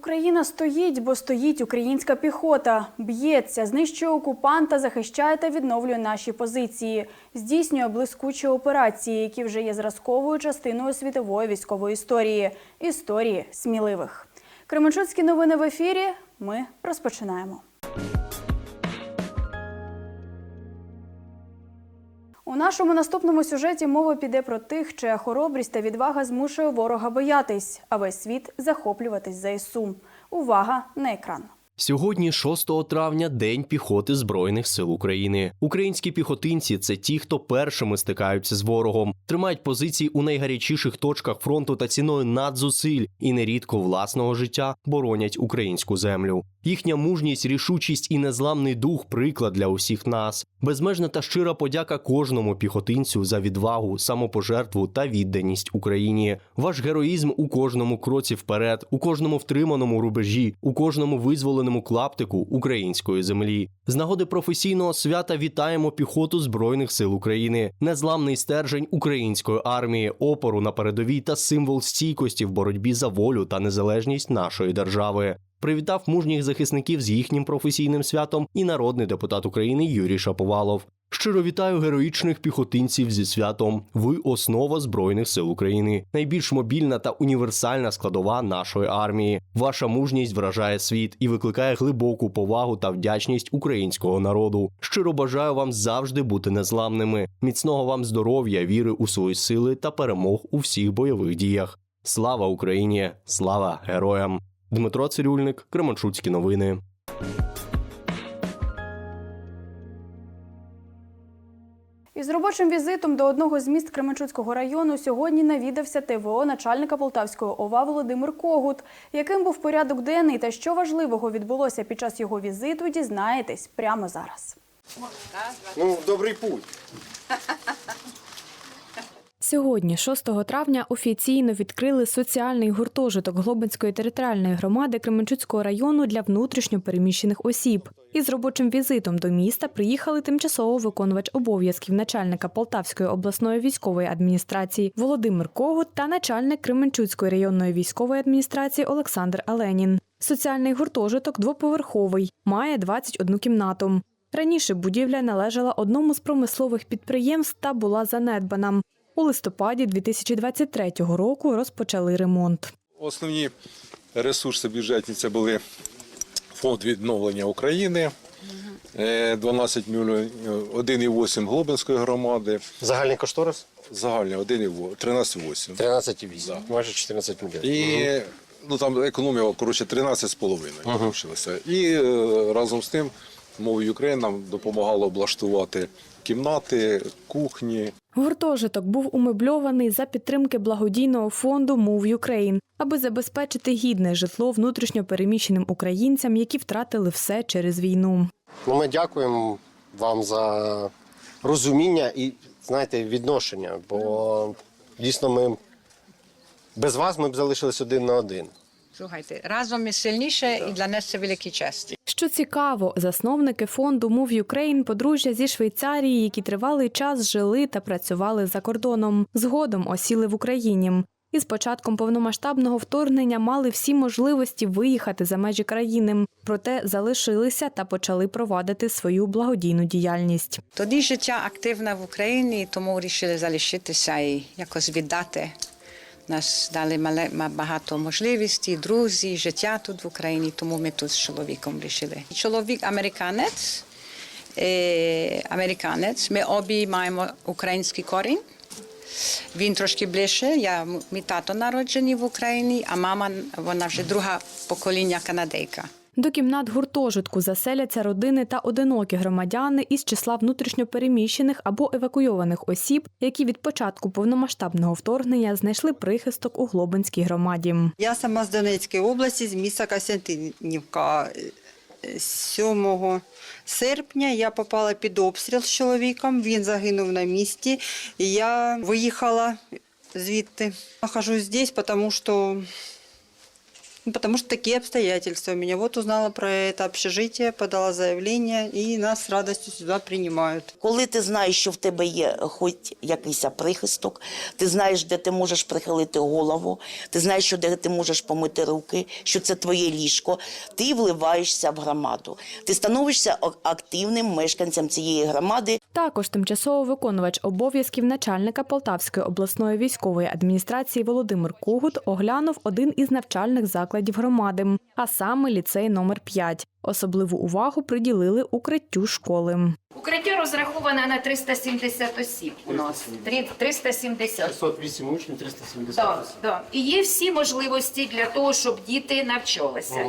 Україна стоїть, бо стоїть українська піхота. Б'ється, знищує окупанта, захищає та відновлює наші позиції. Здійснює блискучі операції, які вже є зразковою частиною світової військової історії історії сміливих. Кременчуцькі новини в ефірі. Ми розпочинаємо. У нашому наступному сюжеті мова піде про тих, чия хоробрість та відвага змушує ворога боятись, а весь світ захоплюватись ЗСУ. Увага на екран. Сьогодні, 6 травня, День піхоти Збройних сил України. Українські піхотинці це ті, хто першими стикаються з ворогом, тримають позиції у найгарячіших точках фронту та ціною надзусиль і нерідко власного життя боронять українську землю. Їхня мужність, рішучість і незламний дух приклад для усіх нас. Безмежна та щира подяка кожному піхотинцю за відвагу, самопожертву та відданість Україні. Ваш героїзм у кожному кроці вперед, у кожному втриманому рубежі, у кожному визволеному клаптику української землі. З нагоди професійного свята вітаємо піхоту Збройних сил України, незламний стержень української армії, опору на передовій та символ стійкості в боротьбі за волю та незалежність нашої держави. Привітав мужніх захисників з їхнім професійним святом і народний депутат України Юрій Шаповалов. Щиро вітаю героїчних піхотинців зі святом. Ви основа збройних сил України, найбільш мобільна та універсальна складова нашої армії. Ваша мужність вражає світ і викликає глибоку повагу та вдячність українського народу. Щиро бажаю вам завжди бути незламними, міцного вам здоров'я, віри у свої сили та перемог у всіх бойових діях. Слава Україні! Слава героям! Дмитро Цирюльник, Кременчуцькі новини. Із робочим візитом до одного з міст Кременчуцького району сьогодні навідався ТВО начальника Полтавської ОВА Володимир Когут. Яким був порядок денний та що важливого відбулося під час його візиту, дізнаєтесь прямо зараз. Ну, добрий путь. Сьогодні, 6 травня, офіційно відкрили соціальний гуртожиток Глобинської територіальної громади Кременчуцького району для внутрішньо переміщених осіб. Із робочим візитом до міста приїхали тимчасово виконувач обов'язків начальника Полтавської обласної військової адміністрації Володимир Когут та начальник Кременчуцької районної військової адміністрації Олександр Аленін. Соціальний гуртожиток двоповерховий, має 21 кімнату. Раніше будівля належала одному з промислових підприємств та була занедбана. У листопаді 2023 року розпочали ремонт. Основні ресурси бюджетні це були фонд відновлення України, е, 12 мільйонів, 1,8 Глобинської громади, Загальний кошторис загальний 1,8, 13,8. 13,8, майже 14 мільйонів. І ну, там економія, коротше, 13,5 залишилося. І е, разом з тим мовою України нам допомагало облаштувати кімнати, кухні. Гуртожиток був умебльований за підтримки благодійного фонду Move Ukraine, аби забезпечити гідне житло внутрішньо переміщеним українцям, які втратили все через війну. Ну, ми дякуємо вам за розуміння і знаєте, відношення, бо дійсно ми без вас ми б залишились один на один. Слухайте, разом ми сильніше, і для нас це великий честь. Що цікаво, засновники фонду Move Ukraine – подружжя зі Швейцарії, які тривалий час жили та працювали за кордоном. Згодом осіли в Україні. І з початком повномасштабного вторгнення мали всі можливості виїхати за межі країни, проте залишилися та почали провадити свою благодійну діяльність. Тоді життя активне в Україні, тому вирішили залишитися і якось віддати. Нас дали багато можливостей, друзі, життя тут в Україні, тому ми тут з чоловіком вирішили. Чоловік американець, е, американець, ми обі маємо український корінь. Він трошки ближче. Я мій тато народжений в Україні, а мама вона вже друга покоління канадейка. До кімнат гуртожитку заселяться родини та одинокі громадяни із числа внутрішньопереміщених або евакуйованих осіб, які від початку повномасштабного вторгнення знайшли прихисток у Глобинській громаді. Я сама з Донецької області, з міста Костянтинівка. Е, 7 серпня я попала під обстріл з чоловіком. Він загинув на місці. Я виїхала звідти. Нахожусь здесь, тому що потому что такие обстоятельства у меня. Вот узнала про это общежитие, подала заявление, и нас с радостью сюда принимают. Коли ти знаєш, що в тебе є хоч якийсь прихисток, ти знаєш, де ти можеш прихилити голову, ти знаєш, що де ти можеш помити руки, що це твоє ліжко, ти вливаєшся в громаду. Ти становишся активним мешканцем цієї громади, Також тимчасово виконувач обов'язків начальника Полтавської обласної військової адміністрації Володимир Когут оглянув один із навчальних закладів громади, а саме ліцей номер 5. Особливу увагу приділили укриттю школи. Укриття розраховане на 370 осіб у нас. Три- 370. 608 учнів, 370 Так, так. І є всі можливості для того, щоб діти навчалися.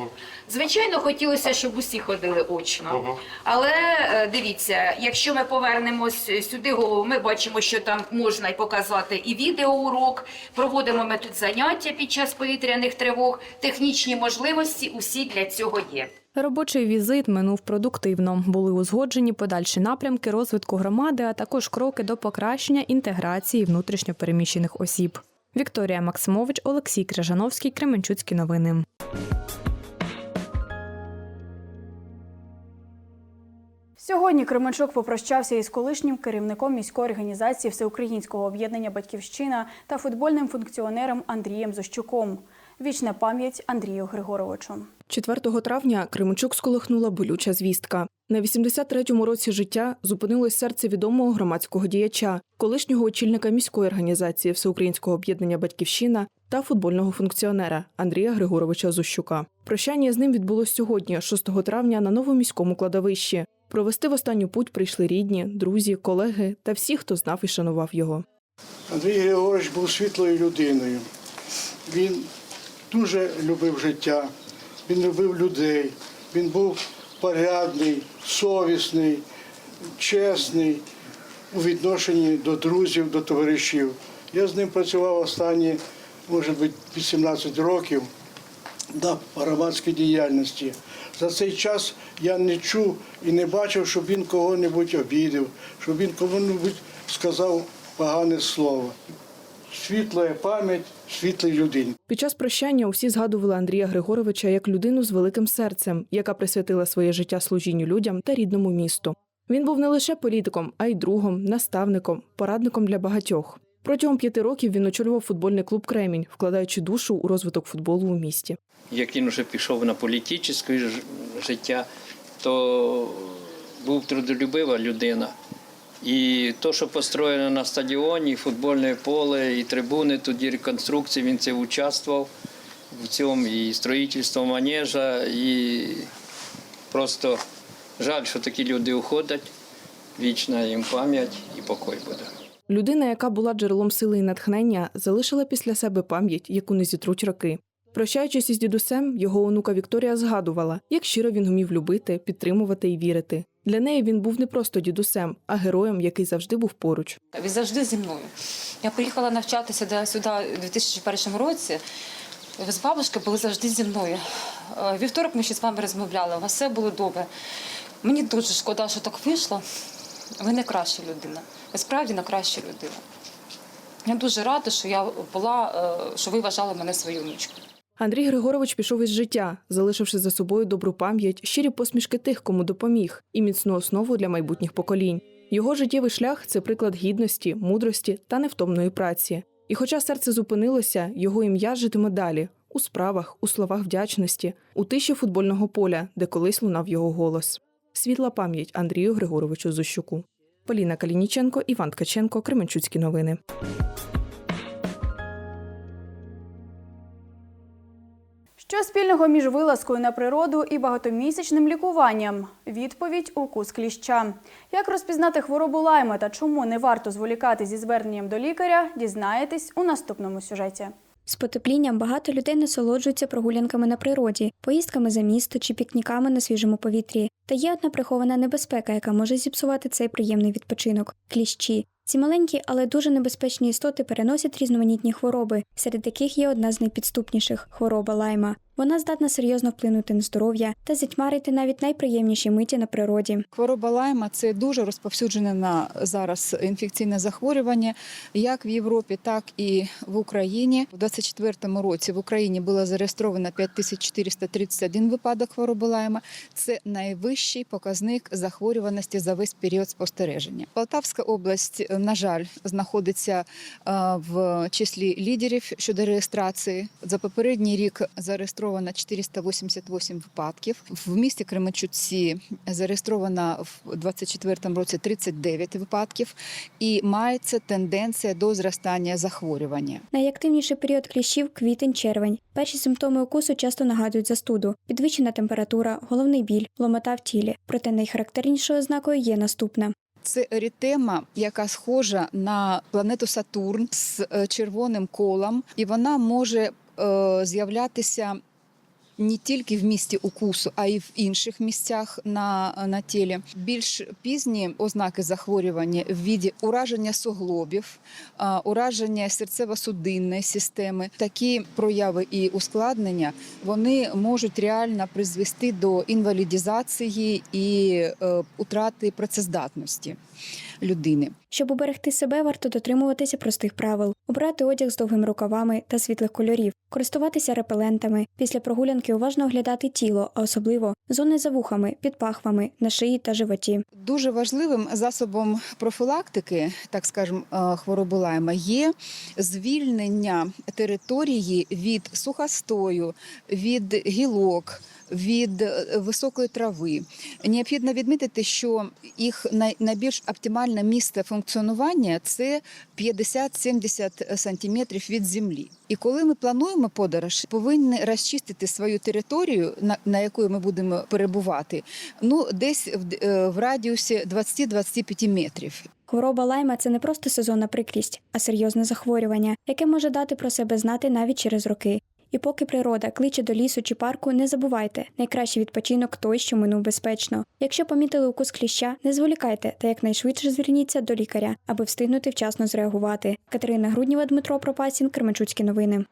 Звичайно, хотілося, щоб усі ходили очно. Але е, дивіться, якщо ми повернемось сюди голову, ми бачимо, що там можна і показати і відеоурок. Проводимо ми тут заняття під час повітряних тривог. Технічні можливості усі для цього є. Робочий візит минув продуктивно. Були узгоджені подальші напрямки розвитку громади, а також кроки до покращення інтеграції внутрішньопереміщених осіб. Вікторія Максимович, Олексій Крижановський, Кременчуцькі новини. Сьогодні Кременчук попрощався із колишнім керівником міської організації Всеукраїнського об'єднання Батьківщина та футбольним функціонером Андрієм Зощуком. Вічна пам'ять Андрію Григоровичу. 4 травня Кременчук сколихнула болюча звістка. На 83-му році життя зупинилось серце відомого громадського діяча, колишнього очільника міської організації Всеукраїнського об'єднання Батьківщина та футбольного функціонера Андрія Григоровича Зущука. Прощання з ним відбулось сьогодні, 6 травня, на новоміському кладовищі. Провести в останню путь прийшли рідні, друзі, колеги та всі, хто знав і шанував його. Андрій Григорович був світлою людиною. Він дуже любив життя, він любив людей, він був порядний, совісний, чесний у відношенні до друзів, до товаришів. Я з ним працював останні, може бути, 18 років на громадській діяльності. За цей час я не чув і не бачив, щоб він кого-небудь обідав, щоб він кому-небудь сказав погане слово. Світла пам'ять світлій людині. Під час прощання усі згадували Андрія Григоровича як людину з великим серцем, яка присвятила своє життя служінню людям та рідному місту. Він був не лише політиком, а й другом, наставником, порадником для багатьох. Протягом п'яти років він очолював футбольний клуб Кремінь, вкладаючи душу у розвиток футболу у місті. як він вже пішов на політичне ж- життя, то був трудолюбива людина. І то, що построєно на стадіоні, футбольне поле, і трибуни, тоді реконструкції, він це участвував в цьому, і строїтельство манежа, і просто жаль, що такі люди уходять. Вічна їм пам'ять і покой буде. Людина, яка була джерелом сили і натхнення, залишила після себе пам'ять, яку не зітруть роки. Прощаючись із дідусем, його онука Вікторія згадувала, як щиро він вмів любити, підтримувати і вірити. Для неї він був не просто дідусем, а героєм, який завжди був поруч. Він завжди зі мною. Я приїхала навчатися сюди у 2001 році. Ви з бабушкою були завжди зі мною. Е, Вівторок ми ще з вами розмовляли, у вас все було добре. Мені дуже шкода, що так вийшло. Ви найкраща людина. Ви справді найкраща людина. Я дуже рада, що я була, е, що ви вважали мене своєю внучкою. Андрій Григорович пішов із життя, залишивши за собою добру пам'ять, щирі посмішки тих, кому допоміг, і міцну основу для майбутніх поколінь. Його життєвий шлях це приклад гідності, мудрості та невтомної праці. І хоча серце зупинилося, його ім'я житиме далі у справах, у словах вдячності, у тиші футбольного поля, де колись лунав його голос. Світла пам'ять Андрію Григоровичу Зущуку. Поліна Калініченко, Іван Ткаченко, Кременчуцькі новини. Що спільного між вилазкою на природу і багатомісячним лікуванням? Відповідь укус кліща. Як розпізнати хворобу лайма та чому не варто зволікати зі зверненням до лікаря, дізнаєтесь у наступному сюжеті. З потеплінням багато людей насолоджуються прогулянками на природі, поїздками за місто чи пікніками на свіжому повітрі. Та є одна прихована небезпека, яка може зіпсувати цей приємний відпочинок кліщі. Ці маленькі, але дуже небезпечні істоти переносять різноманітні хвороби, серед яких є одна з найпідступніших хвороба лайма. Вона здатна серйозно вплинути на здоров'я та затьмарити навіть найприємніші миті на природі. Хвороба лайма це дуже розповсюджене на зараз інфекційне захворювання, як в Європі, так і в Україні. У 2024 році в Україні було зареєстровано 5431 випадок хвороби лайма. Це найвищий показник захворюваності за весь період спостереження. Полтавська область, на жаль, знаходиться е, в числі лідерів щодо реєстрації. За попередній рік зареєстровано 488 випадків. В місті Кременчуці зареєстровано в 2024 році 39 випадків, і мається тенденція до зростання захворювання. Найактивніший період кліщів квітень-червень. Перші симптоми укусу часто нагадують застуду, підвищена температура, головний біль, ломота в тілі. Проте найхарактернішою ознакою є наступне. Це ерітема, яка схожа на планету Сатурн з е, червоним колом, і вона може е, з'являтися не тільки в місці укусу, а й в інших місцях на, на тілі. Більш пізні ознаки захворювання в віді ураження суглобів, ураження серцево-судинної системи. Такі прояви і ускладнення вони можуть реально призвести до інвалідізації і е, утрати працездатності людини. Щоб уберегти себе, варто дотримуватися простих правил: обрати одяг з довгими рукавами та світлих кольорів, користуватися репелентами. Після прогулянки уважно оглядати тіло, а особливо зони за вухами, під пахвами, на шиї та животі. Дуже важливим засобом профілактики, так скажемо, е, хвороби лайма, є звільнення території від сухостою, від гілок. Від е, високої трави необхідно відмітити, що їх найбільш оптимальне місце функціонування це 50-70 сантиметрів від землі. І коли ми плануємо подорож, повинні розчистити свою територію, на, якої ми будемо перебувати, ну десь в, е, радіусі 20-25 метрів. Хвороба лайма це не просто сезонна прикрість, а серйозне захворювання, яке може дати про себе знати навіть через роки. І поки природа кличе до лісу чи парку, не забувайте, найкращий відпочинок той, що минув безпечно. Якщо помітили укус кліща, не зволікайте та якнайшвидше зверніться до лікаря, аби встигнути вчасно зреагувати. Катерина Грудніва, Дмитро Пропасін, Кременчуцькі новини.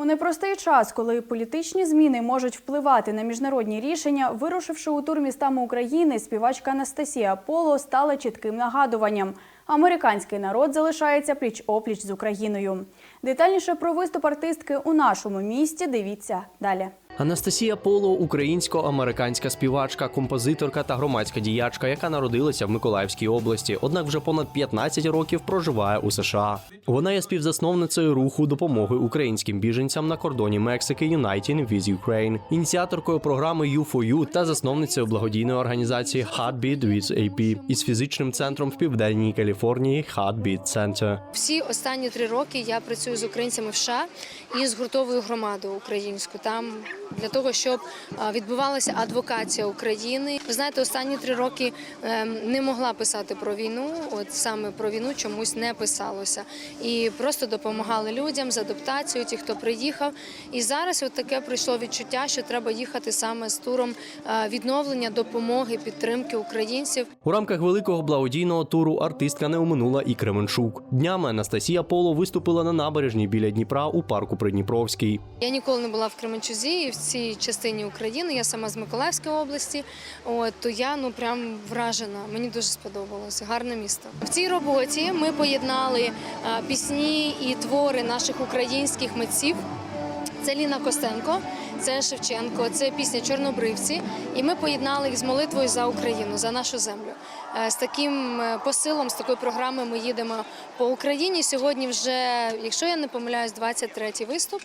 У непростий час, коли політичні зміни можуть впливати на міжнародні рішення, вирушивши у тур містами України, співачка Анастасія Поло стала чітким нагадуванням. Американський народ залишається пліч-опліч з Україною. Детальніше про виступ артистки у нашому місті дивіться далі. Анастасія Поло українсько-американська співачка, композиторка та громадська діячка, яка народилася в Миколаївській області, однак вже понад 15 років проживає у США. Вона є співзасновницею руху допомоги українським біженцям на кордоні Мексики Uniting with Ukraine, ініціаторкою програми U4U та засновницею благодійної організації Heartbeat with AP із фізичним центром в південній Каліфорнії Heartbeat Center. Всі останні три роки я працюю з українцями в США і з гуртовою громадою українською там для того, щоб відбувалася адвокація України. Ви знаєте, останні три роки ем, не могла писати про війну. От саме про війну чомусь не писалося, і просто допомагали людям з адаптацією, ті, хто приїхав. І зараз от таке прийшло відчуття, що треба їхати саме з туром відновлення допомоги, підтримки українців. У рамках великого благодійного туру артистка не оминула і Кременчук. Днями Анастасія Поло виступила на набережній біля Дніпра у парку Придніпровський. Я ніколи не була в Кременчузі і в цій частині України. Я сама з Миколаївської області. От то я ну прям вражена. Мені дуже сподобалося. Гарне місто. В цій роботі ми поєднали пісні і твори наших українських митців. Це Ліна Костенко, це Шевченко, це пісня Чорнобривці. І ми поєднали їх з молитвою за Україну, за нашу землю. Е, З таким е, посилом, з такою програмою ми їдемо по Україні. Сьогодні вже, якщо я не помиляюсь, 23-й виступ.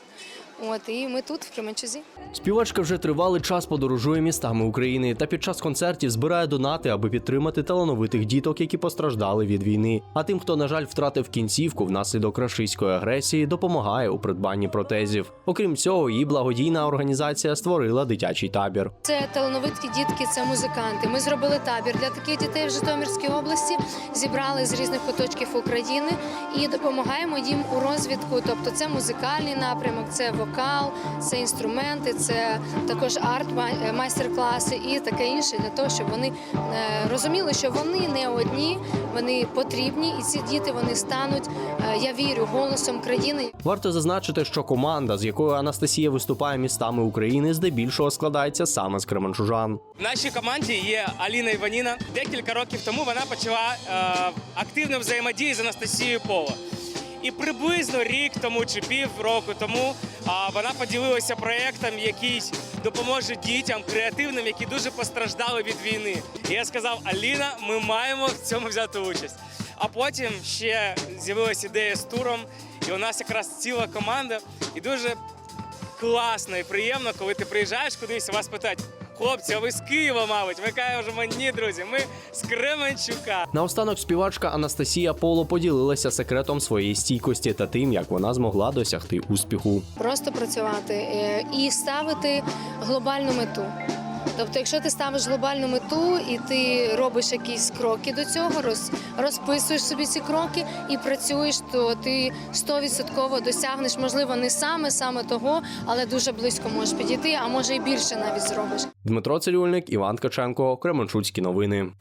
От і ми тут, в Кременчузі. Співачка вже тривалий час подорожує містами України та під час концертів збирає донати, аби підтримати талановитих діток, які постраждали від війни. А тим, хто, на жаль, втратив кінцівку внаслідок рашистської агресії, допомагає у придбанні протезів. Окрім цього, її благодійна організація створила дитячий табір. Це талановиті дітки, це музиканти. Ми зробили табір для таких дітей. Вже Житомирській області, зібрали з різних куточків України і допомагаємо їм у розвитку. Тобто це музикальний напрямок, це вокал, це інструменти, це також арт майстер-класи і таке інше для того, щоб вони е, розуміли, що вони не одні, вони потрібні, і ці діти вони стануть, е, я вірю, голосом країни. Варто зазначити, що команда, з якою Анастасія виступає містами України, здебільшого складається саме з кременчужан. В нашій команді є Аліна Іваніна. Декілька років тому вона почала е, активно взаємодію з Анастасією Поло. І приблизно рік тому чи пів року тому вона поділилася проєктом, який допоможе дітям креативним, які дуже постраждали від війни. І я сказав: Аліна, ми маємо в цьому взяти участь. А потім ще з'явилася ідея з туром, і у нас якраз ціла команда. І дуже класно і приємно, коли ти приїжджаєш кудись, вас питають, хлопці, а ви з Києва, мабуть? Ми кажемо, ні, друзі, ми з Кременчука. Наостанок співачка Анастасія Поло поділилася секретом своєї стійкості та тим, як вона змогла досягти успіху. Просто працювати е, і ставити глобальну мету. Тобто, якщо ти ставиш глобальну мету і ти робиш якісь кроки до цього, роз, розписуєш собі ці кроки і працюєш, то ти 100% досягнеш, можливо, не саме саме того, але дуже близько можеш підійти, а може і більше навіть зробиш. Дмитро Цирюльник, Іван Ткаченко, Кременчуцькі новини.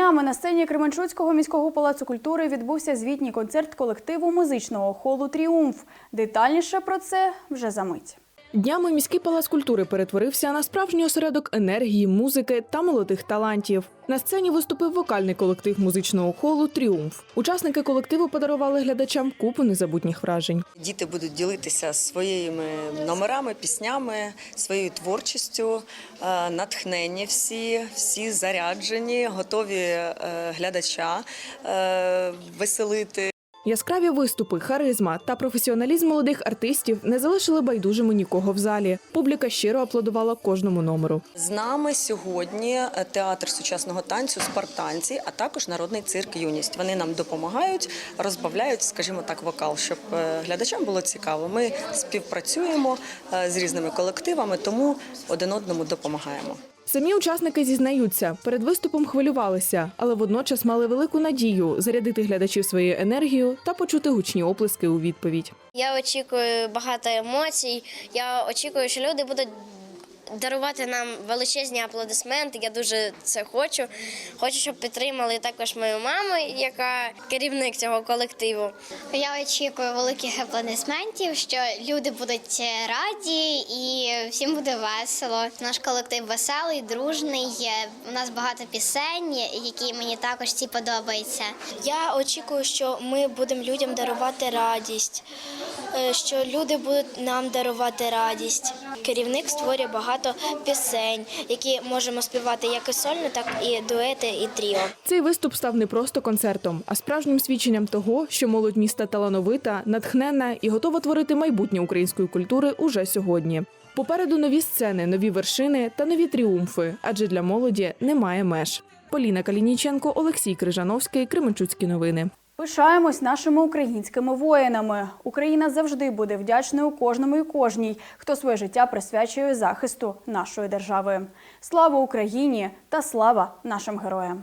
Днями на сцені Кременчуцького міського палацу культури відбувся звітній концерт колективу музичного холу Тріумф. Детальніше про це вже за мить. Днями міський палац культури перетворився на справжній осередок енергії, музики та молодих талантів. На сцені виступив вокальний колектив музичного холу Тріумф. Учасники колективу подарували глядачам купу незабутніх вражень. Діти будуть ділитися своїми номерами, піснями, своєю творчістю, е, натхнені всі, всі заряджені, готові е, глядача е, веселити. Яскраві виступи, харизма та професіоналізм молодих артистів не залишили байдужими нікого в залі. Публіка щиро аплодувала кожному номеру. З нами сьогодні е, театр сучасного танцю Спартанці, а також народний цирк Юність. Вони нам допомагають, розбавляють, скажімо так, вокал, щоб е, глядачам було цікаво. Ми співпрацюємо е, з різними колективами, тому один одному допомагаємо. Самі учасники зізнаються, перед виступом хвилювалися, але водночас мали велику надію зарядити глядачів своєю енергією та почути гучні оплески у відповідь. Я очікую багато емоцій. Я очікую, що люди будуть дарувати нам величезні аплодисменти. Я дуже це хочу. Хочу, щоб підтримали також мою маму, яка керівник цього колективу. Я очікую великих аплодисментів, що люди будуть раді і всім буде весело. Наш колектив веселий, дружний. У нас багато пісень, які мені також всі подобаються. Я очікую, що ми будемо людям дарувати радість, е, що люди будуть нам дарувати радість. Керівник створює багато пісень, які можемо співати як і сольно, так і дуети, і тріо. Цей виступ став не просто концертом, а справжнім свідченням того, що молодь міста талановита, натхненна і готова творити майбутнє української культури уже сьогодні. Попереду нові сцени, нові вершини та нові тріумфи, адже для молоді немає меж. Поліна Калініченко, Олексій Крижановський, Кременчуцькі новини. Пишаємось нашими українськими воїнами. Україна завжди буде вдячною кожному і кожній, хто своє життя присвячує захисту нашої держави. Слава Україні та слава нашим героям!